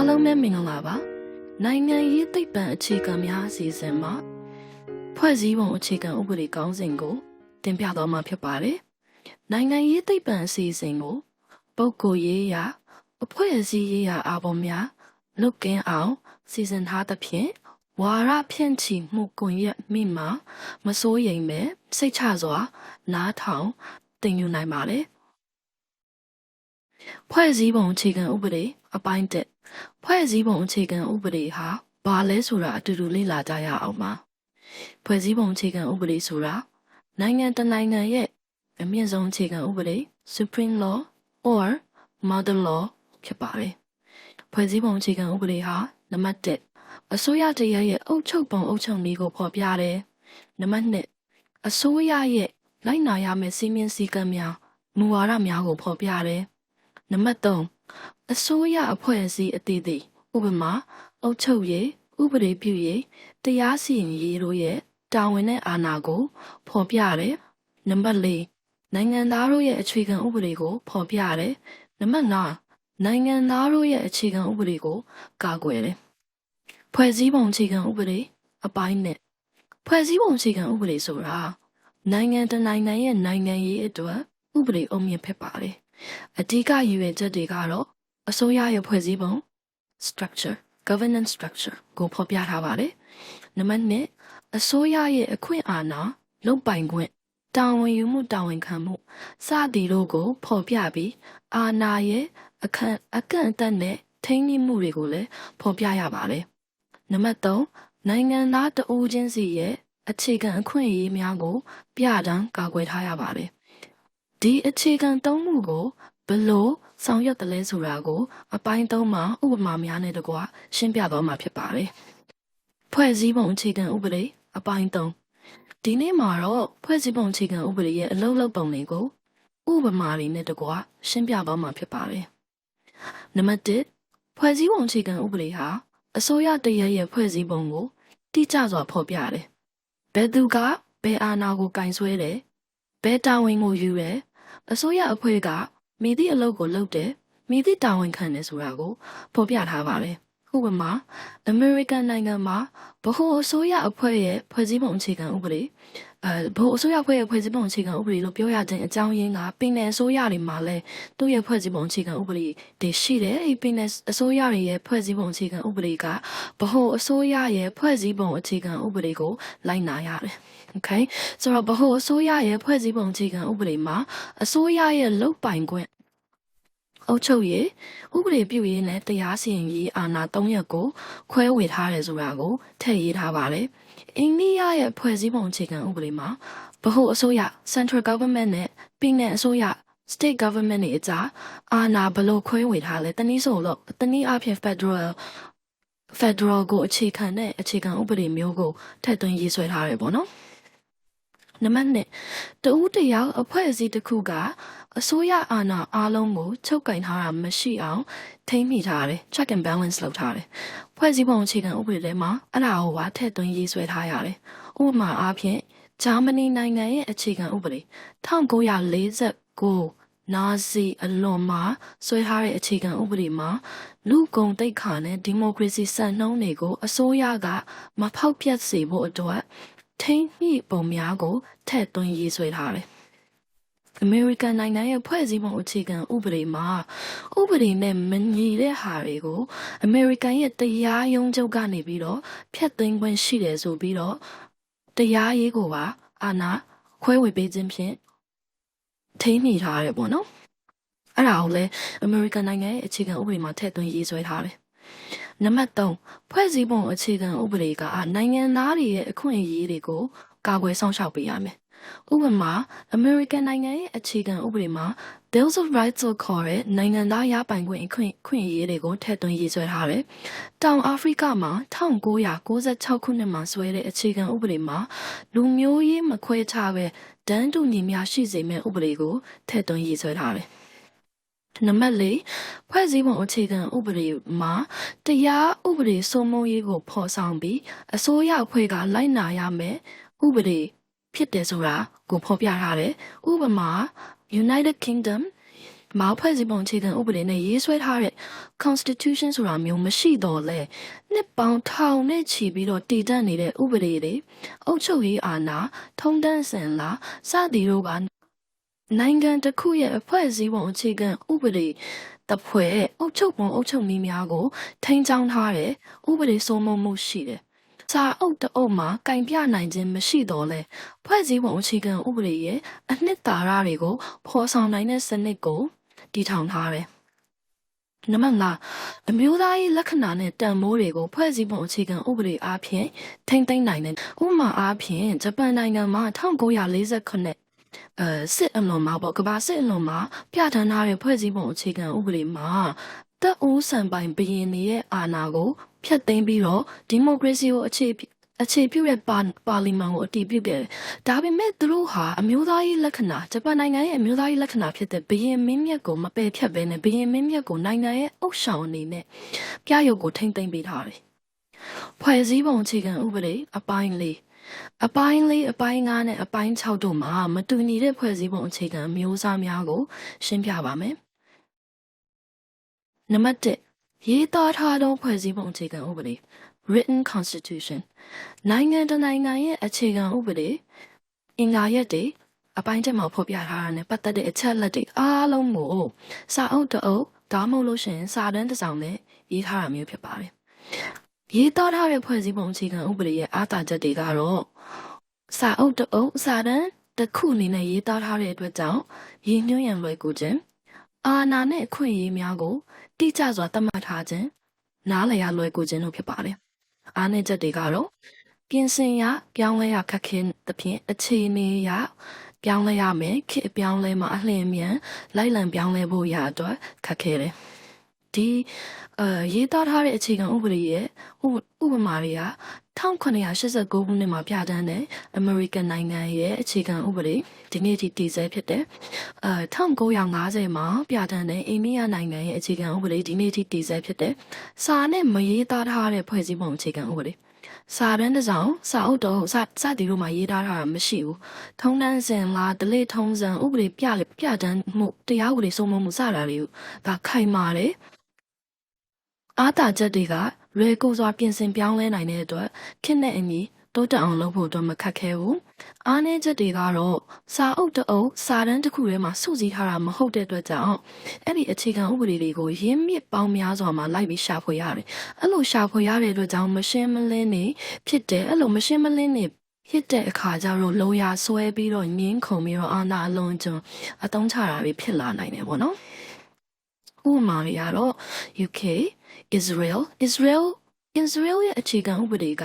အားလုံးပဲမင်္ဂလာပါနိုင်ငံရေးသိပ္ပံအခြေခံများအစီအစဉ်မှာဖွဲ့စည်းပုံအခြေခံဥပဒေကောင်းစဉ်ကိုတင်ပြတော့မှာဖြစ်ပါတယ်နိုင်ငံရေးသိပ္ပံအစီအစဉ်ကိုပုဂ္ဂိုလ်ရေးရာအဖွဲ့အစည်းရေးရာအားပေါ်များလုတ်ကင်းအောင်စီစဉ်ထားသဖြင့်ဝါရဖြန့်ချီမှုကွန်ရက်မိမှာမစိုးရိမ်ပဲစိတ်ချစွာ နားထောင်တင်ယူနိုင်ပါတယ် ဖွဲ့စည်းပုံအခြေခံဥပဒေအပိုင်းတက်ဖွဲ့စည်းပုံအခြေခံဥပဒေဟာဘာလဲဆိုတာအတူတူလေ့လာကြရအောင်ပါဖွဲ့စည်းပုံအခြေခံဥပဒေဆိုတာနိုင်ငံတစ်နိုင်ငံရဲ့အမြင့်ဆုံးအခြေခံဥပဒေ Supreme Law or Mother Law ဖြစ်ပါတယ်ဖွဲ့စည်းပုံအခြေခံဥပဒေဟာနံပါတ်1အစိုးရတရရဲ့အုပ်ချုပ်ပုံအုပ်ချုပ်နည်းကိုဖော်ပြတယ်နံပါတ်2အစိုးရရဲ့လိုက်နာရမယ့်စည်းမျဉ်းစည်းကမ်းများမူဝါဒများကိုဖော်ပြတယ် နံပါတ်3အစိုးရအဖွဲ့အစည်းအသီးသီးဥပမာအုပ်ချုပ်ရေးဥပဒေပြုရေးတရားစီရင်ရေးတို့ရဲ့တာဝန်နဲ့အာဏာကိုဖော်ပြတယ်နံပါတ်4နိုင်ငံသားတို့ရဲ့အခြေခံဥပဒေကိုဖော်ပြတယ်နံပါတ်5နိုင်ငံသားတို့ရဲ့အခြေခံဥပဒေကိုကာကွယ်တယ်ဖွဲ့စည်းပုံအခြေခံဥပဒေအပိုင်းနဲ့ဖွဲ့စည်းပုံအခြေခံဥပဒေဆိုတာနိုင်ငံတနိုင်ငံရဲ့နိုင်ငံရေးအတွက်ဥပဒေအုံမြင့်ဖြစ်ပါတယ် အဓိကရည်ရွယ်ချက်တွေကတော့အစိုးရရဲ့ဖွဲ့စည်းပုံ structure governance structure ကိုဖော်ပြထားပါတယ်။နံပါတ်1အစိုးရရဲ့အခွင့်အာဏာလုပ်ပိုင်ခွင့်တာဝန်ယူမှုတာဝန်ခံမှုစသည်တို့ကိုဖော်ပြပြီးအာဏာရဲ့အခန့်အကန့်အသတ်နဲ့ထိန်းသိမ်းမှုတွေကိုလည်းဖော်ပြရပါတယ်။နံပါတ်3နိုင်ငံသားတဦးချင်းစီရဲ့အခြေခံအခွင့်အရေးများကို ပြဋ္ဌာန်းကာကွယ်ထားရပါတယ်။ ဒီအခြေခံသုံးမှုကိုဘလို့ဆောင်ရွက်တယ်လဲဆိုတာကို အပိုင်းသုံးမှာဥပမာများနဲ့တကွရှင်းပြသွားမှာဖြစ်ပါတယ်။ဖွဲ့စည်းပုံအခြေခံဥပဒေအပိုင်းသုံးဒီနေ့မှာတော့ဖွဲ့စည်းပုံအခြေခံဥပဒေရဲ့အလုံးလုံးပုံတွေကိုဥပမာတွေနဲ့တကွရှင်းပြသွားမှာဖြစ်ပါတယ်။နံပါတ်1ဖွဲ့စည်းပုံအခြေခံဥပဒေဟာအစိုးရတရရဲ့ဖွဲ့စည်းပုံကိုတိကျစွာဖော်ပြတယ်။ဘယ်သူကဘယ်အာဏာကိုကင်ဆွဲတယ်။ဘယ်တာဝန်ကိုယူတယ်။ အစိုးရအဖွဲ့ကမိသည့်အလုပ်ကိုလုပ်တယ်မိသည့်တာဝန်ခံတယ်ဆိုတာကိုဖော်ပြထားပါတယ် ဥပမာအမေရိကန်နိုင်ငံမှာဗဟိုအစိုးရအဖွဲ့ရဲ့ဖွဲ့စည်းပုံအခြေခံဥပဒေအဲဗဟိုအစိုးရအဖွဲ့ရဲ့ဖွဲ့စည်းပုံအခြေခံဥပဒေလို့ပြောရတဲ့အကြောင်းရင်းကပင်နယ်အစိုးရတွေမှာလည်းသူ့ရဲ့ဖွဲ့စည်းပုံအခြေခံဥပဒေတွေရှိတယ်အဲဒီပင်နယ်အစိုးရတွေရဲ့ဖွဲ့စည်းပုံအခြေခံဥပဒေကဗဟိုအစိုးရရဲ့ဖွဲ့စည်းပုံအခြေခံဥပဒေကိုလိုက်နာရတယ် okay ဆိုတော့ဗဟိုအစိုးရရဲ့ဖွဲ့စည်းပုံအခြေခံဥပဒေမှာအစိုးရရဲ့လုပ်ပိုင်ခွင့် အုပ်ချုပ်ရေးဥပဒေပြုရေးနဲ့တရားစီရင်ရေးအာဏာ၃ရပ်ကိုခွဲဝေထားတယ်ဆိုတာကိုထည့်ရေးထားပါတယ်။အိန္ဒိယရဲ့ဖွဲ့စည်းပုံအခြေခံဥပဒေမှာဗဟိုအစိုးရ Central Government နဲ့ပြည်နယ်အစိုးရ state government တွေအကြားအာဏာဘလို့ခွဲဝေထားလဲတနည်းဆိုလို့တနည်းအားဖြင့် federal federal ကိုအခြေခံတဲ့အခြေခံဥပဒေမျိုးကိုထည့်သွင်းရေးဆွဲထားတယ်ပေါ့နော်။နံပါတ်1တဦးတယောက်အဖွဲ့အစည်းတစ်ခုက အစိုးရအာဏာအားလုံးကိုချုပ်ကင်ထားတာမရှိအောင်ထိမ့်မိထားတယ် check and balance လုပ်ထားတယ်ဖွဲ့စည်းပုံအခြေခံဥပဒေထဲမှာအဲ့ဒါကိုပါထည့်သွင်းရေးဆွဲထားရတယ်ဥပမာအားဖြင့်ဂျာမနီနိုင်ငံရဲ့အခြေခံဥပဒေ1949နာဇီအလွန်မှာဆွဲထားတဲ့အခြေခံဥပဒေမှာလူကုန်တိတ်ခါနဲ့ဒီမိုကရေစီစံနှုန်းတွေကိုအစိုးရကမဖောက်ပြတ်စေဖို့အတွက်ထိန်းညှိပုံများကိုထည့်သွင်းရေးဆွဲထားတယ်။ အမေရိကန်နိုင်ငံရဲ့ဖွဲ့စည်းပုံအခြေခံဥပဒေမှာဥပဒေနဲ့မညီတဲ့ဟာတွေကိုအမေရိကန်ရဲ့တရားရုံးချုပ်ကနေပြီးတော့ဖျက်သိမ်းခွင့်ရှိတယ်ဆိုပြီးတော့တရားရေးကိုပါအာဏာခွဲဝေပေးခြင်းဖြင့်ထိန်းညှိထားတယ်ပေါ့နော်။အဲ့ဒါကိုလည်းအမေရိကန်နိုင်ငံရဲ့အခြေခံဥပဒေမှာထည့်သွင်းရေးဆွဲထားတယ်နံပါတ်3ဖွဲ့စည်းပုံအခြေခံဥပဒေကနိုင်ငံသားတွေရဲ့အခွင့်အရေးတွေကိုကာကွယ်စောင့်ရှောက်ပေးရမယ်။ ဥပမာ American နိုင်ငံရဲ့အခြေခံဥပဒေမှာ Bills of Rights ကိုခေါ်တဲ့နိုင်ငံသားရပိုင်ခွင့်အခွင့်ခွင့်အရေးတွေကိုထည့်သွင်းရေးဆွဲထားတယ်။တောင်အာဖရိကမှာ1996ခုနှစ်မှာဆွဲတဲ့အခြေခံဥပဒေမှာလူမျိုးရေးမခွဲခြားပဲဒန်းတူညီမျှရှိစေမယ့်ဥပဒေကိုထည့်သွင်းရေးဆွဲထားတယ်။နံပါတ်၄ဖွဲ့စည်းပုံအခြေခံဥပဒေမှာတရားဥပဒေစိုးမိုးရေးကိုဖော်ဆောင်ပြီးအစိုးရအဖွဲ့ကလိုက်နာရမယ်ဥပဒေ ဖြစ်တယ်ဆိုတာကိုဖော်ပြထားတယ်ဥပမာ United Kingdom မောက်ဖွဲ့စည်းပုံအခြေခံဥပဒေနဲ့ရေးဆွဲထားတဲ့ constitution ဆိုတာမျိုးမရှိတော့လဲနှစ်ပေါင်းထောင်နဲ့ချီပြီးတော့တည်တံ့နေတဲ့ဥပဒေတွေအုပ်ချုပ်ရေးအာဏာထုံးတမ်းစင်လာစသည်တို့ကနိုင်ငံတစ်ခုရဲ့အဖွဲ့အစည်းပုံအခြေခံဥပဒေတဖွဲ့အုပ်ချုပ်ပုံအုပ်ချုပ်နည်းများကိုထိန်းချောင်းထားတဲ့ဥပဒေစိုးမိုးမှုရှိတယ် စာအုပ်တအုပ်မှာကင်ပြနိုင်ခြင်းမရှိတော့လဲဖွဲ့စည်းပုံအခြေခံဥပဒေရဲ့အနှစ်သာရတွေကိုဖော်ဆောင်နိုင်တဲ့စနစ်ကိုတည်ထောင်ထားတယ်။နံပါတ်5အမျိုးသားရေးလက္ခဏာနဲ့တန်မိုးတွေကိုဖွဲ့စည်းပုံအခြေခံဥပဒေအားဖြင့်ထိမ့်သိမ်းနိုင်တဲ့ဥပမာအားဖြင့်ဂျပန်နိုင်ငံမှာ1940ခုနှစ်အဲစစ်အလွန်မှာပေါ့ကမ္ဘာစစ်အလွန်မှာပြဋ္ဌာန်းထားတဲ့ဖွဲ့စည်းပုံအခြေခံဥပဒေမှာတပ်ဦးစံပိုင်ဘရင်တွေရဲ့အာဏာကို ဖျက်သိမ်းပြီးတော့ဒီမိုကရေစီကိုအခြေအခြေပြုတဲ့ပါပါလီမန်ကိုအတည်ပြုခဲ့တယ်။ဒါပေမဲ့သူတို့ဟာအမျိုးသားရေးလက္ခဏာဂျပန်နိုင်ငံရဲ့အမျိုးသားရေးလက္ခဏာဖြစ်တဲ့ဘရင်မင်းမြတ်ကိုမပယ်ဖြတ်ဘဲနဲ့ဘရင်မင်းမြတ်ကိုနိုင်ငံရဲ့အုပ်ဆောင်အနေနဲ့ပြရုပ်ကိုထိမ့်သိမ်းပေးထားတယ်။ဖွဲ့စည်းပုံအခြေခံဥပဒေအပိုင်းလေးအပိုင်းလေးအပိုင်း9နဲ့အပိုင်း6တို့မှာမတူညီတဲ့ဖွဲ့စည်းပုံအခြေခံမျိုးစားများကို ရှင်းပြပါမယ်။နံပါတ်1 ရေးသားထားသောဖွဲ့စည်းပုံအခြေခံဥပဒေ written constitution နိုင်ငံတစ်နိုင်ငံရဲ့အခြေခံဥပဒေအင်္ဂါရက်တွေအပိုင်းချက်မှာဖော်ပြထားတာနဲ့ပတ်သက်တဲ့အချက်လက်တွေအားလုံးကိုစာအုပ်တအုပ်ဒါမှမဟုတ်လို့ရှိရင်စာတမ်းတစ်စောင်နဲ့ရေးထားတာမျိုးဖြစ်ပါတယ်။ရေးသားထားတဲ့ဖွဲ့စည်းပုံအခြေခံဥပဒေရဲ့အားသာချက်တွေကတော့စာအုပ်တအုပ်စာတမ်းတစ်ခုအနေနဲ့ရေးသားထားတဲ့အတွက်ကြောင့်ရည်ညွှန်းရန်လွယ်ကူခြင်းအာဏာနဲ့အခွင့်အရေးများကို တိကျစွာသတ်မှတ်ထားခြင်းနားလည်ရလွယ်ကူခြင်းတို့ဖြစ်ပါတယ်။အားနည်းချက်တွေကတော့ပြင်ဆင်ရပြောင်းလဲရခက်ခဲသဖြင့်အခြေအနေရပြောင်းလဲရမယ်ခေတ်အပြောင်းလဲမှာအလျင်မြန်လိုက်လံပြောင်းလဲဖို့ရအတွက်ခက်ခဲတယ်။ဒီ အဲရေးသားထားတဲ့အခြေခံဥပဒေရဲ့ဥဥပမာတွေက1989ခုနှစ်မှာပြဋ္ဌာန်းတဲ့အမေရိကန်နိုင်ငံရဲ့အခြေခံဥပဒေဒီနေ့ထိတည်ဆဲဖြစ်တယ်။အဲ1950မှာပြဋ္ဌာန်းတဲ့အိန္ဒိယနိုင်ငံရဲ့အခြေခံဥပဒေဒီနေ့ထိတည်ဆဲဖြစ်တယ်။စာနဲ့မရေးသားထားတဲ့ဖွဲ့စည်းပုံအခြေခံဥပဒေစာရန်တစ်စောင်စာအုပ်တော့စစတီတို့မှာရေးထားတာမရှိဘူးထုံးတန်းစင်လားဒလိထုံးစံဥပဒေပြလေပြတန်းမှုတရားဥပဒေစိုးမိုးမှုစတာတွေကိုဒါခိုင်မာတယ် အားတာချက်တွေကလွယ်ကူစွာပြင်ဆင်ပြောင်းလဲနိုင်တဲ့အတွက်ခက်နဲ့အညီတိုးတက်အောင်လုပ်ဖို့အတွက်မခက်ခဲဘူးအားနည်းချက်တွေကတော့စာအုပ်တအုပ်စာတန်းတစ်ခုထဲမှာစုစည်းထားတာမဟုတ်တဲ့အတွက်ကြောင့်အဲ့ဒီအခြေခံဥပဒေတွေကိုရင်းမြစ်ပေါင်းများစွာမှာလိုက်ပြီးရှာဖွေရတယ်အဲ့လိုရှာဖွေရတဲ့အတွက်ကြောင့်မရှင်းမလင်းနေဖြစ်တယ်အဲ့လိုမရှင်းမလင်းနေဖြစ်တဲ့အခါကျတော့လိုရာဆွဲပြီးတော့ငင်းခုန်ပြီးတော့အာနာအလုံးကျွန်းအတုံးချတာတွေဖြစ်လာနိုင်တယ်ပေါ့နော်ဥပမာတွေကတော့ UK Israel Israel Israel ရဲ့အခြေခံဥပဒေက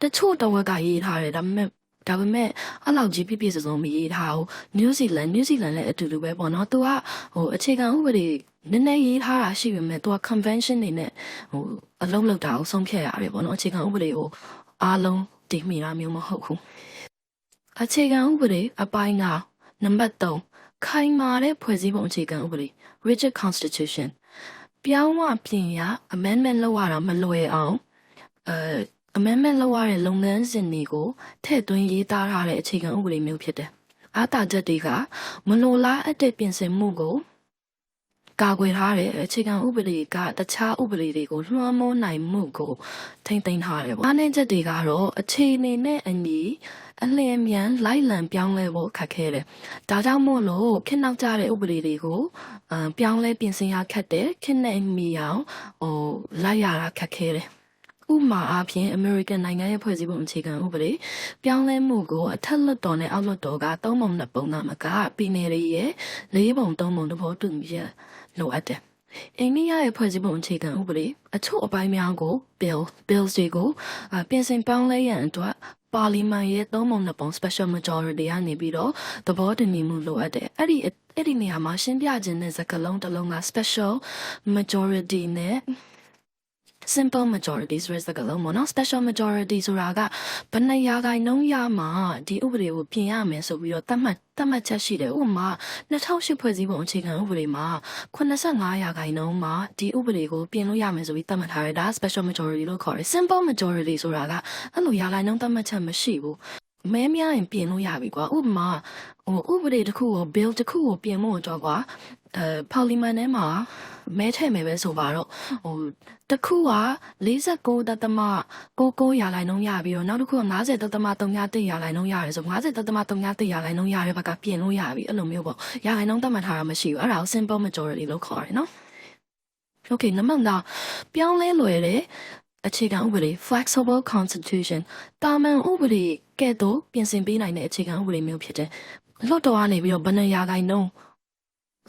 တချို့တဝက်ကရေးထားတယ်ဒါပေမဲ့ဒါပေမဲ့အဲ့လောက်ကြီးပြည့်ပြည့်စုံစုံမရေးထားဘူးနယူးဇီလန်နယူးဇီလန်လည်းအတူတူပဲပေါ့နော်သူကဟိုအခြေခံဥပဒေနည်းနည်းရေးထားတာရှိပေမဲ့သူက convention တွေနဲ့ဟိုအလုံးလောက်တာကိုဆုံးဖြတ်ရတယ်ပေါ့နော်အခြေခံဥပဒေကိုအားလုံးတည်မိတာမျိုးမဟုတ်ဘူးအခြေခံဥပဒေအပိုင်းကနံပါတ်3ခိုင်မာတဲ့ဖွဲ့စည်းပုံအခြေခံဥပဒေ rigid constitution ပြောင်းဝပြင်ရ amendment လုပ်ရတာမလွယ်အောင်အဲ amendment လုပ်ရတဲ့လုပ်ငန်းစဉ်တွေကိုထည့်သွင်းရေးသားထားတဲ့အခြေခံဥပဒေမျိုးဖြစ်တယ်။အားသာချက်တွေကမလိုလားအပ်တဲ့ပြင်ဆင်မှုကို ကာကွယ်ထားတဲ့အခြေခံဥပဒေကတခြားဥပဒေတွေကိုလွှမ်းမိုးနိုင်မှုကိုထိမ့်သိမ်းထားတယ်ပေါ့။အားနည်းချက်တွေကတော့အခြေအနေနဲ့အညီအလျင်မြန်လိုက်လံပြောင်းလဲဖို့ခက်ခဲတယ်။ဒါကြောင့်မို့လို့ခေတ်နောက်ကျတဲ့ဥပဒေတွေကိုအမ်ပြောင်းလဲပြင်ဆင်ရခက်တယ်ခေတ်နဲ့မီအောင်ဟိုလိုက်ရတာခက်ခဲတယ်။ဥပမာအားဖြင့် American နိုင်ငံရဲ့ဖွဲ့စည်းပုံအခြေခံဥပဒေပြောင်းလဲမှုကိုအထက်လွှတ်တော်နဲ့အောက်လွှတ်တော်ကသုံးပုံနှစ်ပုံသာမကပြည်နယ်တွေရဲ့လေးပုံသုံးပုံသဘောတူညီချက် လိုအပ်တယ်။အိန္ဒိယရဲ့ဖွဲ့စည်းပုံအခြေခံဥပဒေအချို့အပိုင်းများကို bill bills တွေကိုပြင်ဆင်ပြောင်းလဲရန်အတွက်ပါလီမန်ရဲ့သုံးပုံနှစ်ပုံ special majority ကနေပြီးတော့သဘောတူညီမှုလိုအပ်တယ်။အဲ့ဒီအဲ့ဒီနေရာမှာရှင်းပြခြင်းတဲ့စကားလုံးတစ်လုံးက special majority နဲ့ simple majority ဆိုတဲ့စကားလုံးပေါ့နော် special majority ဆိုတာကဘယ်နှရာခိုင်နှုန်းရမှာဒီဥပဒေကိုပြင်ရမယ်ဆိုပြီးတော့သတ်မှတ်သတ်မှတ်ချက်ရှိတယ်ဥပမာ2008ဖွဲ့စည်းပုံအခြေခံဥပဒေမှာ85ရာခိုင်နှုန်းမှာဒီဥပဒေကိုပြင်လို့ရမယ်ဆိုပြီးသတ်မှတ်ထားတယ်ဒါ special majority လို့ခေါ်တယ် simple majority ဆိုတာကအဲ့လိုရာခိုင်နှုန်းသတ်မှတ်ချက်မရှိဘူးမဲများရင်ပြင်လို့ရပြီကွာဥပမာဟိုဥပဒေတစ်ခုကို bill တစ်ခုကိုပြင်ဖို့အတွက်ကွာ အဲပါလီမန်ထဲမှာမဲထည့်မယ်ပဲဆိုပါတော့ဟိုတစ်ခုက49တသမ99ရာခိုင်နှုန်းရပြီးတော့နောက်တစ်ခုက50တသမ31ရာခိုင်နှုန်းရတယ်ဆို50တသမ31ရာခိုင်နှုန်းရတဲ့ဘက်ကပြင်လို့ရပြီအဲ့လိုမျိုးပေါ့ရာခိုင်နှုန်းသတ်မှတ်ထားတာမရှိဘူးအဲ့ဒါကို simple majority လို့ခေါ်တယ်နော် Okay နံပါတ်9ပြောင်းလဲလွယ်တဲ့အခြေခံဥပဒေ flexible constitution တာမန်ဥပဒေကဲ့သို့ပြင်ဆင်ပေးနိုင်တဲ့အခြေခံဥပဒေမျိုးဖြစ်တယ်။လွှတ်တော်ကနေပြီးတော့ဘယ်နှရာခိုင်နှုန်း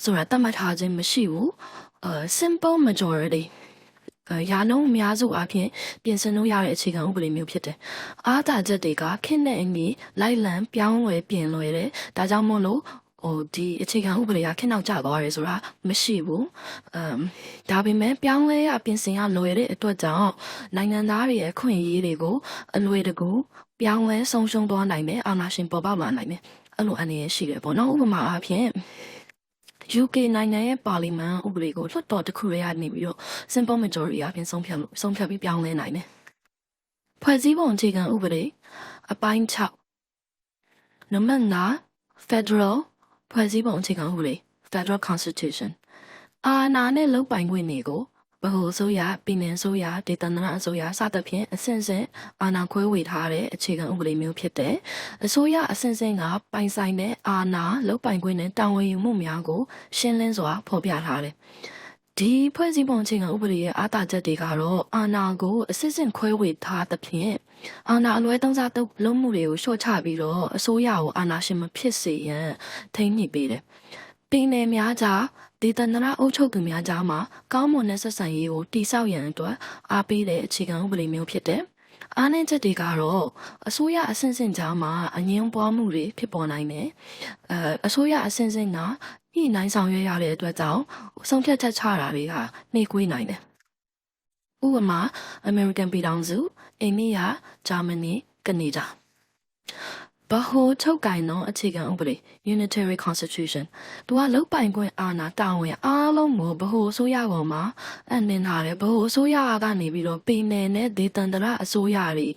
ဆိုတာသတ်မှတ်ထားခြင်းမရှိဘူး။အဲ simple majority အဲရာနှုန်းအများစုအပြင်ပြင်ဆင်လို့ရတဲ့အခြေခံဥပဒေမျိုးဖြစ်တယ်။အားသာချက်တွေကခင့်တဲ့အညီလိုက်လံပြောင်းလဲပြင်လွယ်တယ်။ဒါကြောင့်မို့လို့ဟိုဒီအခြေခံဥပဒေကခင်းနောက်ကျသွားရဲဆိုတာမရှိဘူး။အမ်ဒါပေမဲ့ပြောင်းလဲရပြင်ဆင်ရလွယ်တဲ့အတွက်ကြောင့်နိုင်ငံသားတွေရဲ့အခွင့်အရေးတွေကိုအလွယ်တကူပြောင်းလဲဆုံးရှုံးသွားနိုင်တယ်အာဏာရှင်ပေါ်ပေါက်လာနိုင်တယ်။အဲ့လိုအနေရရှိတယ်ပေါ့နော်။ဥပမာအားဖြင့် UK နိုင်ငံရဲ့ပါလီမန်ဥပဒေကိုလွှတ်တော်တစ်ခုရဲ့ကနေပြီးတော့ simple majority အပြင်ဆုံးဖြတ်လို့ဆုံးဖြတ်ပြီးပြောင်းလဲနိုင်တယ်။ဖွဲ့စည်းပုံအခြေခံဥပဒေအပိုင်း6နံပါတ်9 Federal ဖွဲ့စည်းပုံအခြေခံဥပဒေ Federal Constitution အာဏာနဲ့လုံပိုင်ခွင့်တွေကို ဗဟိုအစိုးရပြည်နယ်အစိုးရဒေသန္တရအစိုးရစသဖြင့်အဆင့်ဆင့်အာဏာခွဲဝေထားတဲ့အခြေခံဥပဒေမျိုးဖြစ်တယ်။အစိုးရအဆင့်ဆင့်ကပိုင်ဆိုင်တဲ့အာဏာလုံပိုင်ခွင့်နဲ့တာဝန်ယူမှုများကို ရှင်းလင်းစွာဖော်ပြထားတယ်။ဒီဖွဲ့စည်းပုံအခြေခံဥပဒေရဲ့အားသာချက်တွေကတော့အာဏာကိုအစစ်စစ်ခွဲဝေထားသဖြင့်အာဏာအလွဲသုံးစားတုပ်လုံးမှုတွေကိုလျှော့ချပြီးတော့အစိုးရကိုအာဏာရှင်မဖြစ်စေရန်ထိန်းညှိပေးတယ်။ပြည်နယ်များကြား ဒေသန္တရအုပ်ချုပ်သူများကြားမှာကောင်းမွန်တဲ့ဆက်ဆံရေးကိုတည်ဆောက်ရန်အတွက်အားပေးတဲ့အခြေခံဥပဒေမျိုးဖြစ်တယ်။အားနည်းချက်တွေကတော့အစိုးရအဆင့်ဆင့်ကြားမှာအငင်းပွားမှုတွေဖြစ်ပေါ်နိုင်တယ်။အဲအစိုးရအဆင့်ဆင့်ကညှိနှိုင်းဆောင်ရွက်ရတဲ့အတွက်ကြောင့်ဆုံးဖြတ်ချက်ချတာတွေကနှေးကွေးနိုင်တယ်။ဥပမာ American ပြည်ထောင်စုအိန္ဒိယဂျာမနီကနေဒါ ဘဟိုချုပ်ကင်သောအခြေခံဥပဒေ Unitary Constitution သူကလုတ်ပိုင်ခွင့်အာဏာတာဝန်အားလုံးကိုဘဟိုအစိုးရပေါ်မှာအနှင်ထားတယ်ဘဟိုအစိုးရကနေပြီးတော့ပြည်နယ်နဲ့ဒေသန္တရအစိုးရတွေ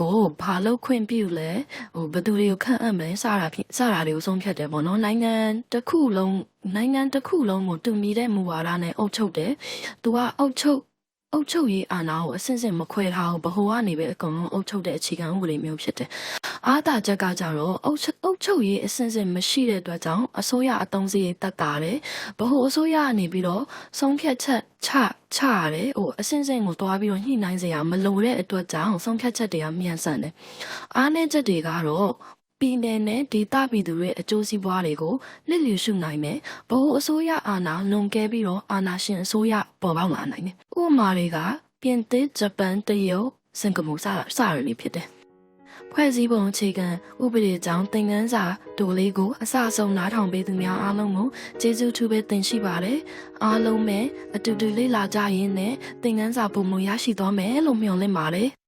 ကိုဘာလို့ခွင့်ပြုလဲဟိုဘယ်သူတွေကိုခန့်အပ်မလဲစတာဖြစ်စတာတွေကိုဆုံးဖြတ်တယ်ပေါ့နော်နိုင်ငံတစ်ခုလုံးနိုင်ငံတစ်ခုလုံးကိုတူညီတဲ့မူဝါဒနဲ့အုပ်ချုပ်တယ်သူကအုပ်ချုပ် အုပ်ချုပ်ရေးအာဏာကိုအစစ်စစ်မခွဲထားဘူးဘဟိုကနေပဲအကုန်လုံးအုပ်ချုပ်တဲ့အခြေခံဥပဒေမျိုးဖြစ်တယ်။အားသာချက်ကကြတော့အုပ်ချုပ်အုပ်ချုပ်ရေးအစစ်စစ်မရှိတဲ့အတွက်ကြောင့်အစိုးရအသုံးစရိတ်တက်တာတယ်။ဘဟိုအစိုးရကနေပြီးတော့ဆုံးဖြတ်ချက်ချချရတယ်။ဟိုအစင်စင်ကိုတွားပြီးတော့ညှိနှိုင်းစရာမလိုတဲ့အတွက်ကြောင့်ဆုံးဖြတ်ချက်တွေကမြန်ဆန်တယ်။အားနည်းချက်တွေကတော့ပြည်နယ်နဲ့ဒေသပြည်သူတွေအကျိုးစီးပွားတွေကိုလစ်လျူရှုနိုင်မယ်။ဘ ਹੁ အစိုးရအာဏာလွန်ကဲပြီးတော့အာဏာရှင်အစိုးရပေါ်ပေါက်လာနိုင်တယ်။ ဥပမာတွေကပြင်သစ်၊ဂျပန်၊တရုတ်၊စင်ကာပူစတာစရတွေဖြစ်တယ်။ဖွဲ့စည်းပုံအခြေခံဥပဒေကြောင့်သင်ခန်းစာဒိုလေးကိုအစအဆုံးနားထောင်ပေးသူများအားလုံးကိုကျေးဇူးထူးပဲတင်ရှိပါတယ်။အားလုံးပဲအတူတူလေးလာကြရင်းနဲ့သင်ခန်းစာပုံမရရှိသွားမယ်လို့မျှော်လင့်ပါတယ်။